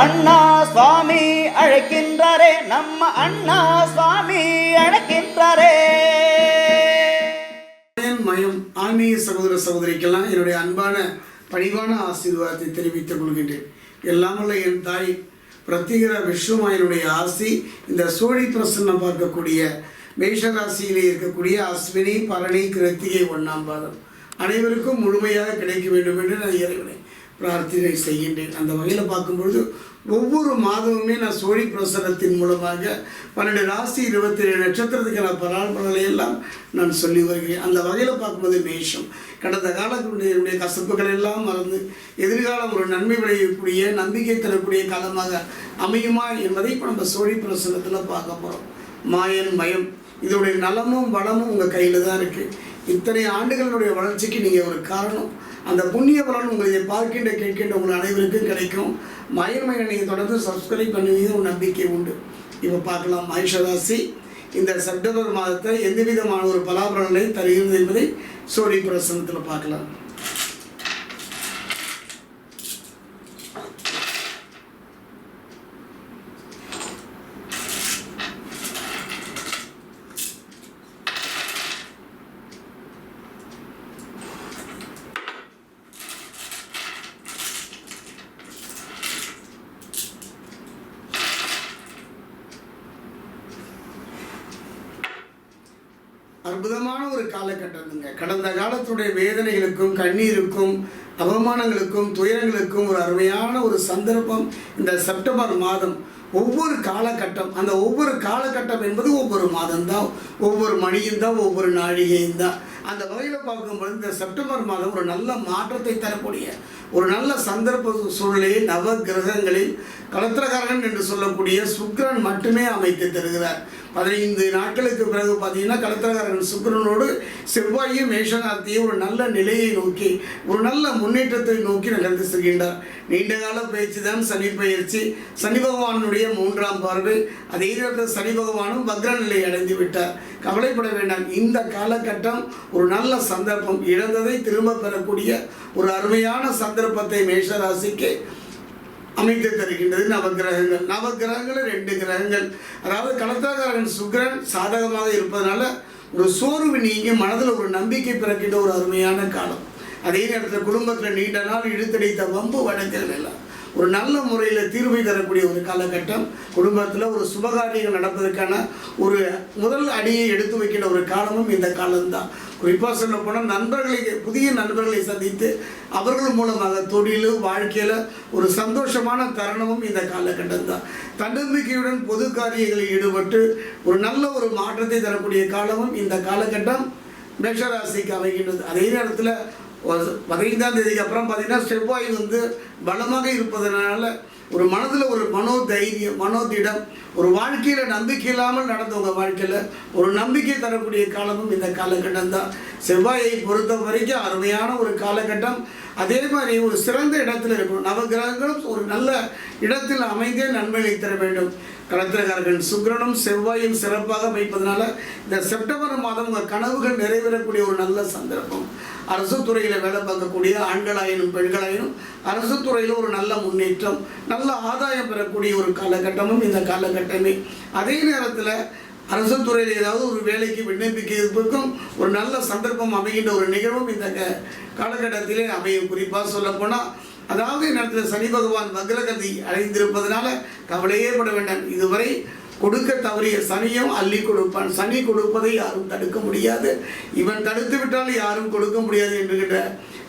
அண்ணா சுவாமி அழைக்கின்றாரே நம்ம அண்ணா சுவாமி அழைக்கின்றாரே. மயம் ஆன்மீக சகோதர சகோதரிக்கெல்லாம் என்னுடைய அன்பான பணிவான ஆசீர்வாதத்தை தெரிவித்துக் கொள்கின்றேன். எல்லாமல்ல என் தாய் பிரத்திகர விஸ்வமாயனுடைய ஆசி இந்த சோழி பிரசன்னம் பார்க்கக்கூடிய மேஷராசியிலே இருக்கக்கூடிய அஸ்வினி பரணி கிருத்திகை ஒன்றாம் பாதம். அனைவருக்கும் முழுமையாக கிடைக்க வேண்டும் என்று நான் இறைவனை. பிரார்த்தனை செய்கின்றேன் அந்த வகையில் பார்க்கும்பொழுது ஒவ்வொரு மாதமுமே நான் சோழி பிரசனத்தின் மூலமாக பன்னெண்டு ராசி இருபத்தி ஏழு நட்சத்திரத்துக்கான பலாபலங்களை எல்லாம் நான் சொல்லி வருகிறேன். அந்த வகையில் பார்க்கும்போது மேஷம். கடந்த காலத்தினுடைய என்னுடைய கசப்புகள் எல்லாம் மறந்து எதிர்காலம் ஒரு நன்மை விளையக்கூடிய நம்பிக்கை தரக்கூடிய காலமாக அமையுமா என்பதை இப்போ நம்ம சோழி பிரசனத்தில் பார்க்க போகிறோம் மாயன் மயம் இதோடைய நலமும் வளமும் உங்கள் கையில் தான் இருக்குது இத்தனை ஆண்டுகளுடைய வளர்ச்சிக்கு நீங்கள் ஒரு காரணம். அந்த புண்ணிய பலன் உங்களை பார்க்கின்ற கேட்கின்ற உங்கள் அனைவருக்கும் கிடைக்கும். மயமையை நீங்கள் தொடர்ந்து சப்ஸ்கிரைப் பண்ணுவீங்க ஒரு நம்பிக்கை உண்டு. இப்போ பார்க்கலாம் மகிஷராசி இந்த செப்டம்பர் மாதத்தை எந்த விதமான ஒரு பலாபலனை தருகிறது என்பதை சோழி பிரசனத்தில் பார்க்கலாம். அற்புதமான ஒரு காலகட்டத்துங்க கடந்த காலத்துடைய வேதனைகளுக்கும் கண்ணீருக்கும் அவமானங்களுக்கும் துயரங்களுக்கும் ஒரு அருமையான ஒரு சந்தர்ப்பம் இந்த செப்டம்பர் மாதம். ஒவ்வொரு காலகட்டம் அந்த ஒவ்வொரு காலகட்டம் என்பது ஒவ்வொரு மாதம்தான். ஒவ்வொரு மணியும் தான் ஒவ்வொரு நாழிகையும் தான் அந்த வகையில் பார்க்கும்பொழுது இந்த செப்டம்பர் மாதம் ஒரு நல்ல மாற்றத்தை தரக்கூடிய ஒரு நல்ல சந்தர்ப்ப சூழ்நிலையை நவ கிரகங்களில் கலத்திரகாரகன் என்று சொல்லக்கூடிய சுக்கிரன் மட்டுமே அமைத்து தருகிறார். பதினைந்து நாட்களுக்கு பிறகு பார்த்தீங்கன்னா கலத்திரகாரகன் சுக்ரனோடு செவ்வாயும் மேஷனார்த்தியும் ஒரு நல்ல நிலையை நோக்கி ஒரு நல்ல முன்னேற்றத்தை நோக்கி நகர்ந்து செல்கின்றார். நீண்ட கால பயிற்சி தான் சனி பயிற்சி. சனி பகவானுடைய மூன்றாம் பார்வை. அதே நேரத்தில் சனி பகவானும் வக்ர நிலை அடைந்து விட்டார். கவலைப்பட வேண்டாம். இந்த காலகட்டம் ஒரு நல்ல சந்தர்ப்பம் இழந்ததை திரும்ப பெறக்கூடிய ஒரு அருமையான சந்தர்ப்பத்தை மேஷராசிக்கு அமைத்து தருகின்றது நவகிரகங்கள் நவகிரகங்கள் ரெண்டு கிரகங்கள். அதாவது கலத்தாகாரன் சுக்ரன் சாதகமாக இருப்பதனால ஒரு சோர்வு நீங்கி மனதில் ஒரு நம்பிக்கை பிறக்கின்ற ஒரு அருமையான காலம். அதே நேரத்தில் குடும்பத்தில் நீண்ட நாள் இழுத்தடித்த வம்பு வழக்குகள் எல்லாம். ஒரு நல்ல முறையில் தீர்வை தரக்கூடிய ஒரு காலகட்டம். குடும்பத்தில் ஒரு சுபகாரியங்கள் நடப்பதற்கான ஒரு முதல் அடியை எடுத்து வைக்கிற ஒரு காலமும் இந்த காலம்தான். குறிப்பாக சொல்ல போனால் நண்பர்களை புதிய நண்பர்களை சந்தித்து அவர்கள் மூலமாக தொழில் வாழ்க்கையில் ஒரு சந்தோஷமான தருணமும் இந்த காலகட்டம் தான் தன்னம்பிக்கையுடன் பொது காரியங்களில் ஈடுபட்டு ஒரு நல்ல ஒரு மாற்றத்தை தரக்கூடிய காலமும் இந்த காலகட்டம் மேஷராசிக்கு அமைகின்றது. அதே நேரத்தில் பதினைந்தாம் தேதிக்கு அப்புறம் பார்த்தீங்கன்னா செவ்வாய் வந்து பலமாக இருப்பதனால ஒரு மனதில் ஒரு மனோ தைரியம் மனோதிடம் ஒரு வாழ்க்கையில் நம்பிக்கை இல்லாமல் நடந்தவங்க வாழ்க்கையில் ஒரு நம்பிக்கை தரக்கூடிய காலமும் இந்த காலகட்டம் தான். செவ்வாயை பொறுத்த வரைக்கும் அருமையான ஒரு காலகட்டம். அதே மாதிரி ஒரு சிறந்த இடத்துல இருக்கணும். நவகிரகங்களும் ஒரு நல்ல இடத்தில் அமைந்தே நன்மைகளை தர வேண்டும். கலத்திரகாரர்கள் சுக்கிரனும் செவ்வாயும் சிறப்பாக வைப்பதனால இந்த செப்டம்பர் மாதம் உங்கள் கனவுகள் நிறைவேறக்கூடிய ஒரு நல்ல சந்தர்ப்பம். அரசு துறையில் வேலை பார்க்கக்கூடிய ஆண்களாயினும் பெண்களாயினும் அரசு துறையில் ஒரு நல்ல முன்னேற்றம் நல்ல ஆதாயம் பெறக்கூடிய ஒரு காலகட்டமும் இந்த காலகட்டமே. அதே நேரத்தில் அரசு துறையில் ஏதாவது ஒரு வேலைக்கு விண்ணப்பிக்கிறதுக்கும் ஒரு நல்ல சந்தர்ப்பம் அமைகின்ற ஒரு நிகழ்வும் இந்த க- காலகட்டத்திலே அமையும். குறிப்பாக சொல்லப்போனால் அதாவது நேரத்தில் சனி பகவான் வக்ரகதி அடைந்திருப்பதனால கவலையே பட வேண்டாம். இதுவரை கொடுக்க தவறிய சனியும் அள்ளி கொடுப்பான். சனி கொடுப்பதை யாரும் தடுக்க முடியாது. இவன் தடுத்து விட்டால் யாரும் கொடுக்க முடியாது என்கின்ற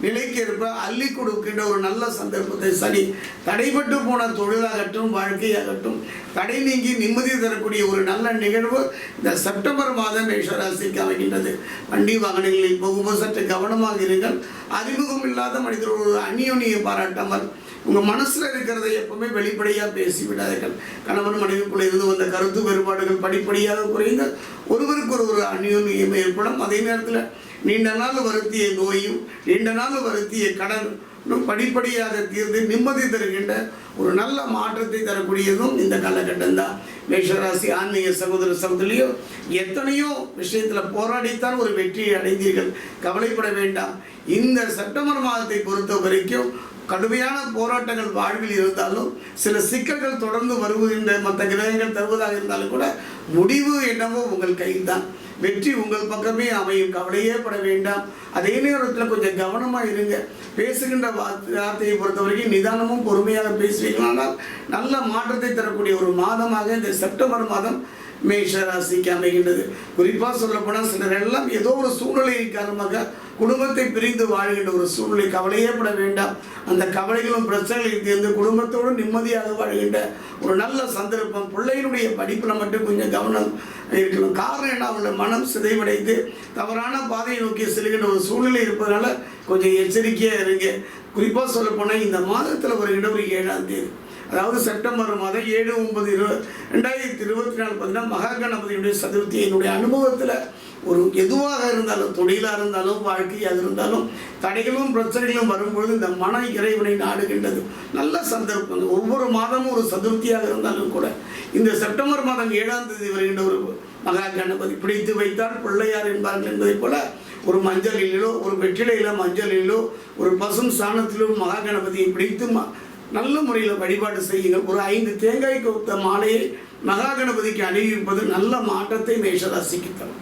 நிலைக்கேற்ப அள்ளி கொடுக்கின்ற ஒரு நல்ல சந்தர்ப்பத்தை சனி தடைபட்டு போன தொழிலாகட்டும் வாழ்க்கையாகட்டும் தடை நீங்கி நிம்மதி தரக்கூடிய ஒரு நல்ல நிகழ்வு இந்த செப்டம்பர் மாதம் மேஷராசிக்கு அமைகின்றது. வண்டி வாகனங்களில் போகும்போது சற்று கவனமாக இருங்கள். அறிமுகம் இல்லாத மனிதர் ஒரு அந்யோன்யை பாராட்டாமல் உங்கள் மனசில் இருக்கிறதை எப்பவுமே வெளிப்படையாக பேசிவிடாதீர்கள் கணவன் மனைவிக்குள்ளே இருந்து வந்த கருத்து வேறுபாடுகள் படிப்படியாக குறைந்த ஒருவருக்கு ஒரு ஒரு அந்யோன்யம் ஏற்படும் அதே நேரத்தில் நீண்ட நாள் வருத்திய நோயும் நீண்ட நாள் வருத்திய கடன் படிப்படியாக தீர்ந்து நிம்மதி தருகின்ற ஒரு நல்ல மாற்றத்தை தரக்கூடியதும் இந்த காலகட்டம் தான் மேஷராசி ஆன்மீக சகோதர சகோதரியோ எத்தனையோ விஷயத்தில் போராடித்தான் ஒரு வெற்றியை அடைந்தீர்கள். கவலைப்பட வேண்டாம். இந்த செப்டம்பர் மாதத்தை பொறுத்த வரைக்கும் கடுமையான போராட்டங்கள் வாழ்வில் இருந்தாலும் சில சிக்கல்கள் தொடர்ந்து வருகின்ற மற்ற கிரகங்கள் தருவதாக இருந்தாலும் கூட முடிவு என்னவோ உங்கள் கையில் தான் வெற்றி உங்கள் பக்கமே அமையும். கவலையே பட வேண்டாம். அதே நேரத்தில் கொஞ்சம் கவனமாக இருங்க. பேசுகின்ற வார்த்தை- வார்த்தையை பொறுத்தவரைக்கும் நிதானமும் பொறுமையாக பேசுவீங்களானால் நல்ல மாற்றத்தை தரக்கூடிய ஒரு மாதமாக இந்த செப்டம்பர் மாதம் மேஷ ராசிக்கு அமைகின்றது. குறிப்பாக சொல்லப்போனால் சிலர் எல்லாம் ஏதோ ஒரு சூழ்நிலையின் காரணமாக குடும்பத்தை பிரிந்து வாழ்கின்ற ஒரு சூழ்நிலை. கவலையே பட வேண்டாம். அந்த கவலைகளும் பிரச்சனைகளையும் தீர்ந்து குடும்பத்தோடு நிம்மதியாக வாழ்கின்ற ஒரு நல்ல சந்தர்ப்பம். பிள்ளையினுடைய படிப்பில் மட்டும் கொஞ்சம் கவனம் இருக்கணும். காரணம் என்ன? அவங்களோட மனம் சிதைவடைந்து தவறான பாதையை நோக்கி செல்கின்ற ஒரு சூழ்நிலை இருப்பதனால கொஞ்சம் எச்சரிக்கையாக இருங்க. குறிப்பாக சொல்லப்போனால் இந்த மாதத்தில் ஒரு ஒரு ஏழாம் தேதி. அதாவது செப்டம்பர் மாதம் ஏழு ஒன்பது இரு ரெண்டாயிரத்தி இருபத்தி நாலு பார்த்தீங்கன்னா மகா கணபதியுடைய சதுர்த்தி என்னுடைய அனுபவத்தில் ஒரு எதுவாக இருந்தாலும் தொழிலாக இருந்தாலும் வாழ்க்கையாக இருந்தாலும் தடைகளும் பிரச்சனைகளும் வரும்பொழுது இந்த மன இறைவனை நாடுகின்றது. நல்ல சந்தர்ப்பம் ஒவ்வொரு மாதமும் ஒரு சதுர்த்தியாக இருந்தாலும் கூட இந்த செப்டம்பர் மாதம் ஏழாம் தேதி வருகின்ற ஒரு மகா கணபதி பிடித்து வைத்தால் பிள்ளையார் என்பார்கள் என்பதைப் போல ஒரு மஞ்சளிலோ ஒரு வெற்றிலையில மஞ்சளிலோ ஒரு பசும் சாணத்திலோ மகா கணபதியை பிடித்து ம- நல்ல முறையில் வழிபாடு செய்யுங்கள். ஒரு ஐந்து தேங்காய் கொத்த மாலையை மகா கணபதிக்கு அணிவிப்பது நல்ல மாற்றத்தை மேஷராசிக்கு தரும்.